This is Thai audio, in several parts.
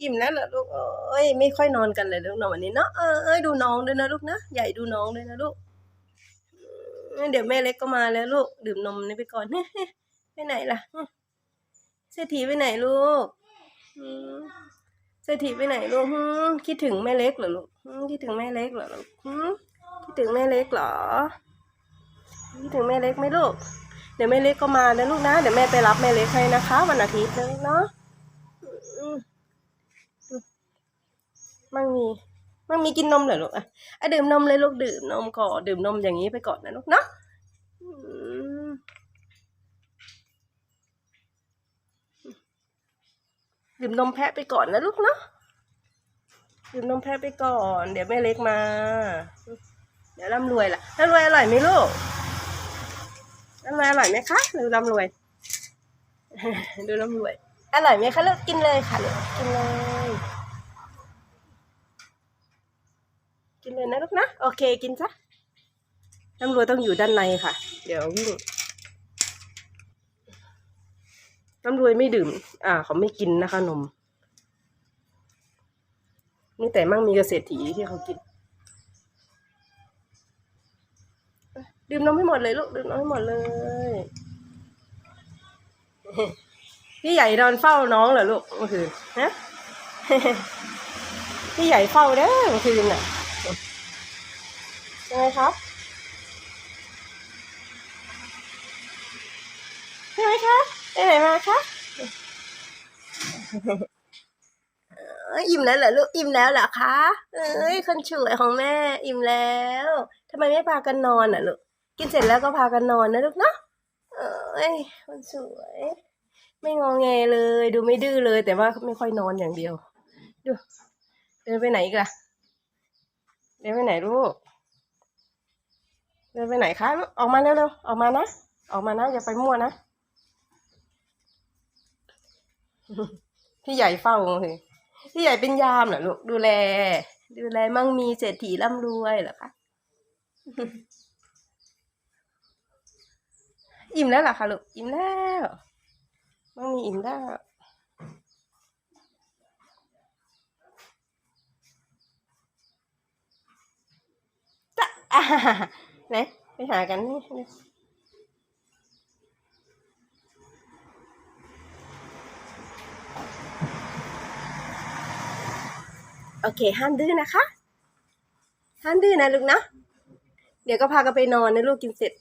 อิ่มแล้วเหรอลูกเอ้ยไม่ค่อยนอนกันเลยลูกนอนวันนี้เนาะเอ้ยดูน้องด้วยนะลูกนะใหญ่ดูน้องด้วยนะลูกเดี๋ยวแม่เล็กก็มาแล้วลูกดื่มนมนี่ไปก่อนไปไหนล่ะเศรษฐีไปไหนลูกเศรษฐีไปไหนลูกคิดถึงแม่เล็กเหรอลูกคิดถึงแม่เล็กเหรอลูกคิดถึงแม่เล็กเหรอคิดถึงแม่เล็กไหมลูกเดี๋ยวแม่เล็กก็มานะลูกนะเดี๋ยวแม่ไปรับแม่เล็กให้นะคะ วันอาทิตย์นะลูกเนาะอืม มั่งมีมั่งมีกินนมเหรอลูกอะอะดื่มนมเลยลูกดื่มนมก่อนดื่มนมอย่างนี้ไปก่อนนะลูกเนาะดื่มนมแพะไปก่อนนะลูกเนาะดื่มนมแพะไปก่อน เดี๋ยวแม่เล็กมา เดี๋ยวร่ำรวยล่ะร่ำรวยอร่อยไหมลูกร่ำรวยอร่อยไหมคะดูร่ำรวย ดูร่ำรวยอร่อยไหมคะลูกกินเลยค่ะลูกกินเลย กินเลยนะลูกนะ โอเคกินซะร่ำรวยต้องอยู่ด้านในค่ะ เดี๋ยววิ่งร่ำรวยไม่ดื่ม อ่า เขาไม่กินนะคะนม นี่แต่มั่งมีเกษตรถีที่เขากิน ดื่มนมให้หมดเลยลูก ดื่มนมให้หมดเลย พี่ใหญ่นอนเฝ้าน้องเหรอลูกเมื่อคืน ฮะ พี่ใหญ่เฝ้าเด้อเมื่อคืนน่ะ ใช่ไหมครับใช่ไหมคะไปไหนมาคะอิ่มแล้วเหรอลูกอิ่มแล้วเหรอคะเอ้ยคนสวยของแม่อิ่มแล้วทำไมไม่พากันนอนอะลูกกินเสร็จแล้วก็พากันนอนนะลูกเนาะเอ้ยคนสวย ไม่งอแงเลย ดูไม่ดื้อเลย แต่ว่าไม่ค่อยนอนอย่างเดียว ดูเดินไปไหนกล่ะเดินไปไหนลูก เดินไปไหนคะ ออกมาเร็วๆออกมานะ ออกมานะ อย่าไปมั่วนะ พี่ใหญ่เฝ้าเลยพี่ใหญ่เป็นยามเหรอลูกดูแล ดูแลมั่งมีเศรษฐีร่ำรวยเหรอคะอิ่มแล้วเหรอคะลูกอิ่มแล้วมั่งมีอิ่มแล้วจะอ่า ไหนไปหากันนี่โอเคห้ามดื้อนะคะห้ามดื้อนะลูกนะเดี๋ยวก็พากันไปนอนนะลูกกินเสร็จ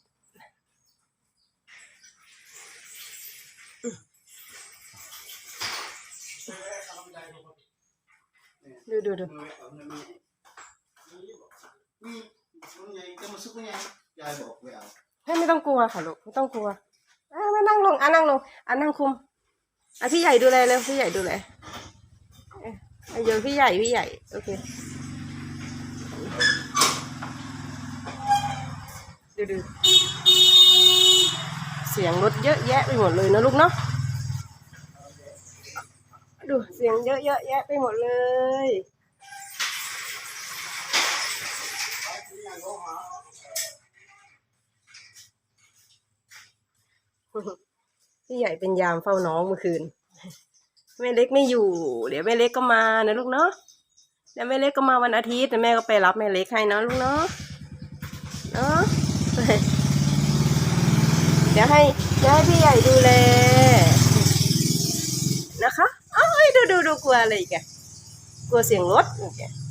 ดูดูดู นี่มันไง จะมาซุกยังยายบอกไม่เอาให้ไม่ต้องกลัวค่ะลูกไม่ต้องกลัวอะมานั่งลงอะนั่งลงอะนั่งคุมอะพี่ใหญ่ดูแลเร็วพี่ใหญ่ดูแลเอ้ยอะเดี๋ยวพี่ใหญ่พี่ใหญ่โอเคดูดูเสียงรถเยอะแยะไปหมดเลยนะลูกเนาะดูเสียงเยอะเยอะแยะไปหมดเลย พี่ใหญ่เป็นยามเฝ้าน้องเมื่อคืนแม่เล็กไม่อยู่ เดี๋ยวแม่เล็กก็มานะลูกเนาะเดี๋ยวแม่เล็กก็มาวันอาทิตย์แต่แม่ก็ไปรับแม่เล็กให้เนะลูกเนาะเนาะเดี๋ยวให้เดี๋ยวให้พี่ใหญ่ดูแลนะคะเอ้ยดูดูดูกลัวอะไรอีกกลัวเสียงรถอีกอะเออ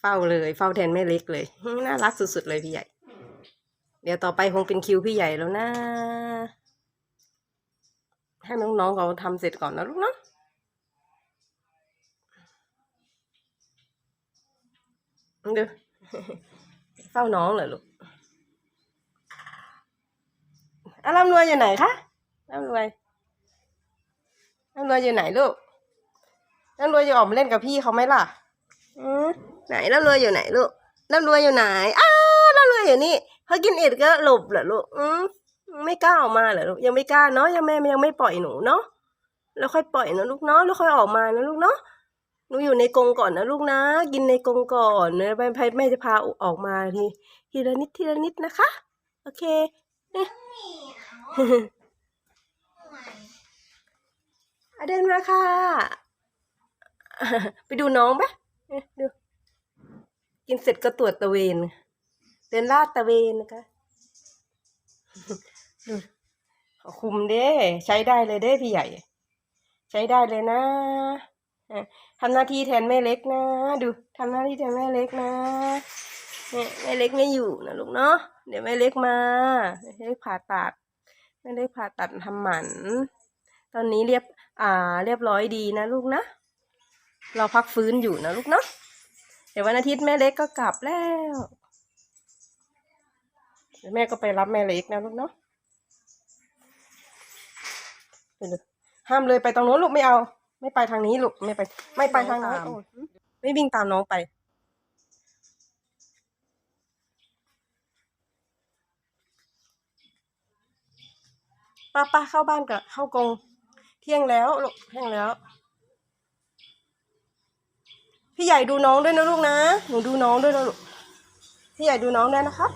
เฝ้าเลย เฝ้าแทนแม่เล็กเลย น่ารักสุดๆเลยพี่ใหญ่ เดี๋ยวต่อไปคงเป็นคิวพี่ใหญ่แล้วนะ ให้น้องๆเขาทำเสร็จก่อนนะลูกเนาะดูเฝ้าน้องเหรอลูกอะร่ำรวยอยู่ไหนคะร่ำรวยร่ำรวยอยู่ไหนลูก ร่ำรวยจะออกมาเล่นกับพี่เขาไหมล่ะอืมไหนร่ำรวยอยู่ไหนลูกร่ำรวยอยู่ไหนอ้าอย่างนี้พอกินเอ็ดก็หลบเหรอลูกอืมไม่กล้าออกมาเหรอลูกยังไม่กล้าเนาะยังแม่ยังไม่ปล่อยหนูเนาะแล้วค่อยปล่อยนะลูกเนาะแล้วค่อยออกมานะลูกเนาะหนูอยู่ในกรงก่อนนะลูกนะ กินในกรงก่อนเนยแม่แม่จะพาออกมาทีทีละนิดทีละนิดนะคะ โอเคอะเดินมาค่ะ ไปดูน้องปะเอ๊ะดู กินเสร็จก็ตรวจตะเวนเดินลาดตะเวนนะคะดูคุมเด้ใช้ได้เลยเด้พี่ใหญ่ ใช้ได้เลยนะทำหน้าที่แทนแม่เล็กนะ ดูทำหน้าที่แทนแม่เล็กนะเนี่ยแม่เล็กไม่อยู่นะลูกเนาะเดี๋ยวแม่เล็กมาแม่เล็กผ่าตัดแม่เล็กผ่าตัดทำหมัน ตอนนี้เรียบอ่า เรียบร้อยดีนะลูกนะ เราพักฟื้นอยู่นะลูกเนาะเดี๋ยววันอาทิตย์แม่เล็กก็กลับแล้วเดี๋ยวแม่ก็ไปรับแม่เล็กนะลูกเนาะไปเลยห้ามเลยไปตรงโน้นลูกไม่เอา ไม่ไปทางนี้ลูกไม่ไป ไม่ไปทางนั้นตามโอ้ยไม่วิ่งตามน้องไปป้าป้าเข้าบ้านกับเข้ากรงเที่ยงแล้วลูกเที่ยงแล้ว พี่ใหญ่ดูน้องด้วยนะลูกนะ หนูดูน้องด้วยนะลูก พี่ใหญ่ดูน้องด้วยนะคะ